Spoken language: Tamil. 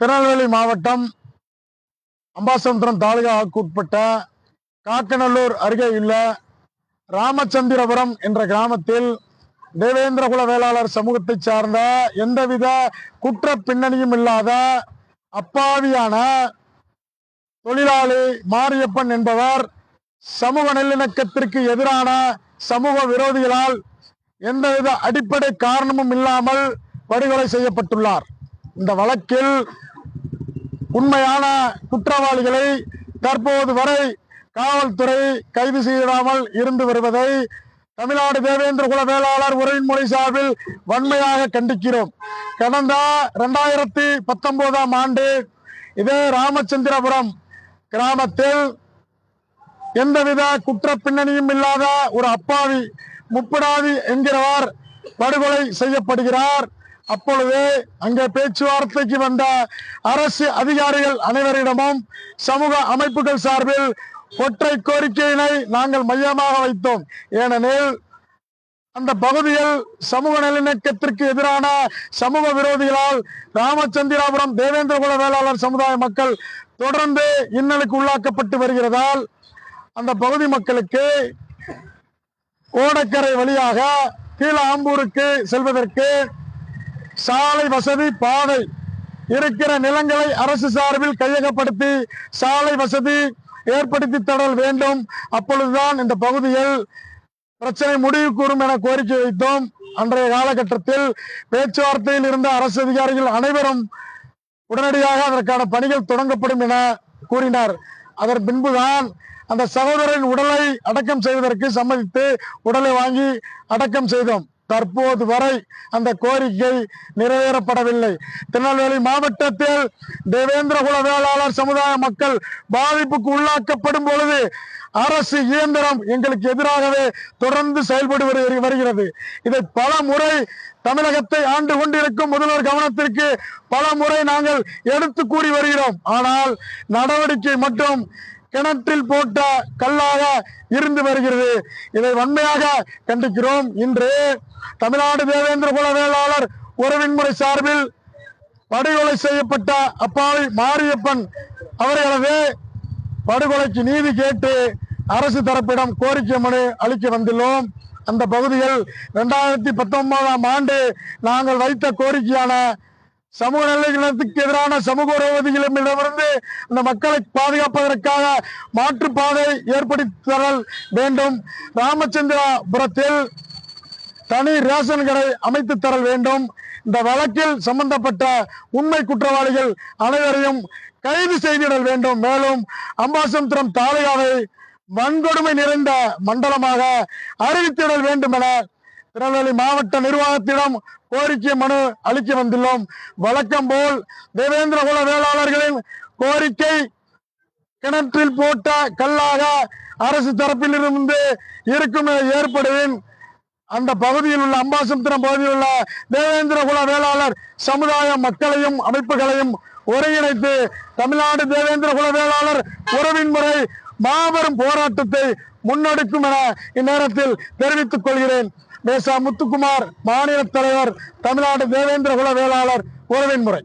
திருநெல்வேலி மாவட்டம் அம்பாசமுத்திரம் தாலுகாவுக்கு உட்பட்ட காக்கநல்லூர் அருகே உள்ள ராமச்சந்திரபுரம் என்ற கிராமத்தில் தேவேந்திரகுல வேளாளர் சமூகத்தை சார்ந்த எந்தவித குற்ற பின்னணியும் இல்லாத அப்பாவியான தொழிலாளி மாரியப்பன் என்பவர் சமூக நல்லிணக்கத்திற்கு எதிரான சமூக விரோதிகளால் எந்தவித அடிப்படை காரணமும் இல்லாமல் படுகொலை செய்யப்பட்டுள்ளார். இந்த வழக்கில் உண்மையான குற்றவாளிகளை தற்போது வரை காவல்துறை கைது செய்யாமல் இருந்து வருவதை தமிழ்நாடு தேவேந்திர குல வேளாளர் உறவின் மொழி சார்பில் வன்மையாக கண்டிக்கிறோம். கடந்த இரண்டாயிரத்தி பத்தொன்பதாம் ஆண்டு இதே ராமச்சந்திரபுரம் கிராமத்தில் எந்தவித குற்ற பின்னணியும் இல்லாத ஒரு அப்பாவி முப்படாதி என்கிறவர் படுகொலை செய்யப்படுகிறார். அப்பொழுது அங்கே பேச்சுவார்த்தைக்கு வந்த அரசு அதிகாரிகள் அனைவரிடமும் சமூக அமைப்புகள் சார்பில் ஒற்றை கோரிக்கையினை நாங்கள் மையமாக வைத்தோம். ஏனெனில் அந்த பகுதியில் சமூக நல்லிணக்கத்திற்கு எதிரான சமூக விரோதிகளால் ராமச்சந்திராபுரம் தேவேந்திரகுல வேளாளர் சமுதாய மக்கள் தொடர்ந்து இன்னலுக்கு உள்ளாக்கப்பட்டு வருகிறதால் அந்த பகுதி மக்களுக்கு ஓடக்கரை வழியாக கீழ ஆம்பூருக்கு செல்வதற்கு சாலை வசதி பாதை இருக்கிற நிலங்களை அரசு சார்பில் கையகப்படுத்தி சாலை வசதி ஏற்படுத்தி தரல் வேண்டும். அப்பொழுதுதான் இந்த பகுதியில் பிரச்சனை முடிவு கூறும் என கோரிக்கை வைத்தோம். அன்றைய காலகட்டத்தில் பேச்சுவார்த்தையில் இருந்த அரசு அதிகாரிகள் அனைவரும் உடனடியாக அதற்கான பணிகள் தொடங்கப்படும் என கூறினார். அதன் பின்புதான் அந்த சகோதரின் உடலை அடக்கம் செய்வதற்கு சம்மதித்து உடலை வாங்கி அடக்கம் செய்தோம். தற்போது வரை அந்த கோரிக்கை நிறைவேறப்படவில்லை. திருநெல்வேலி மாவட்டத்தில் தேவேந்திரகுல வேளாளர் சமுதாய மக்கள் பாதிப்புக்கு உள்ளாக்கப்படும் பொழுது அரசு இயந்திரம் எங்களுக்கு எதிராகவே தொடர்ந்து செயல்பட்டு வருகிறது. இதை பல முறை தமிழகத்தை ஆண்டு கொண்டிருக்கும் முதல்வர் கவனத்திற்கு பல முறை நாங்கள் எடுத்து கூறி வருகிறோம். ஆனால் நடவடிக்கை மட்டும் கிணற்றில் போட்ட கல்லாக இருந்து வருகிறது. இதை வன்மையாக கண்டிக்கிறோம். இன்று தமிழ்நாடு தேவேந்திர குல வேளாளர் உறவின்முறை சார்பில் படுகொலை செய்யப்பட்ட அப்பாவி மாரியப்பன் அவர்களது படுகொலைக்கு நீதி கேட்டு அரசு தரப்பிடம் கோரிக்கை மனு அளிக்க வந்துள்ளோம். அந்த பகுதியில் இரண்டாயிரத்தி பத்தொன்பதாம் ஆண்டு நாங்கள் வைத்த கோரிக்கையான சமூக நல்லிணத்துக்கு எதிரான சமூக விரோதிகளிடமிருந்து அந்த மக்களை பாதுகாப்பதற்காக மாற்றுப்பாதை ஏற்படுத்தி தரல் வேண்டும். ராமச்சந்திராபுரத்தில் தனி ரேஷன் கடை அமைத்து தரல் வேண்டும். இந்த வழக்கில் சம்பந்தப்பட்ட உண்மை குற்றவாளிகள் அனைவரையும் கைது செய்திடல் வேண்டும். மேலும் அம்பாசமுத்திரம் தாலுகாவை வன்கொடுமை நிறைந்த மண்டலமாக அறிவித்திடல் வேண்டும் என திருநெல்வேலி மாவட்ட நிர்வாகத்திடம் கோரிக்கை மனு அளிக்க வந்துள்ளோம். வழக்கம் போல் தேவேந்திர குல வேளாளர்களின் கோரிக்கை கிணற்றில் போட்ட கல்லாக அரசு தரப்பிலிருந்து இருக்கும் ஏற்படுவேன். அந்த பகுதியில் உள்ள அம்பாசமுத்திரம் பகுதியில் உள்ள தேவேந்திர குல வேளாளர் சமுதாய மக்களையும் அமைப்புகளையும் ஒருங்கிணைத்து தமிழ்நாடு தேவேந்திர குல வேளாளர் உறவின் முறை மாபெரும் போராட்டத்தை முன்னெடுக்கும் என இந்நேரத்தில் தெரிவித்துக் கொள்கிறேன். மேசா முத்துக்குமார் மாநில தலைவர் தமிழ்நாடு தேவேந்திர குல வேளாளர் உறவின் முறை.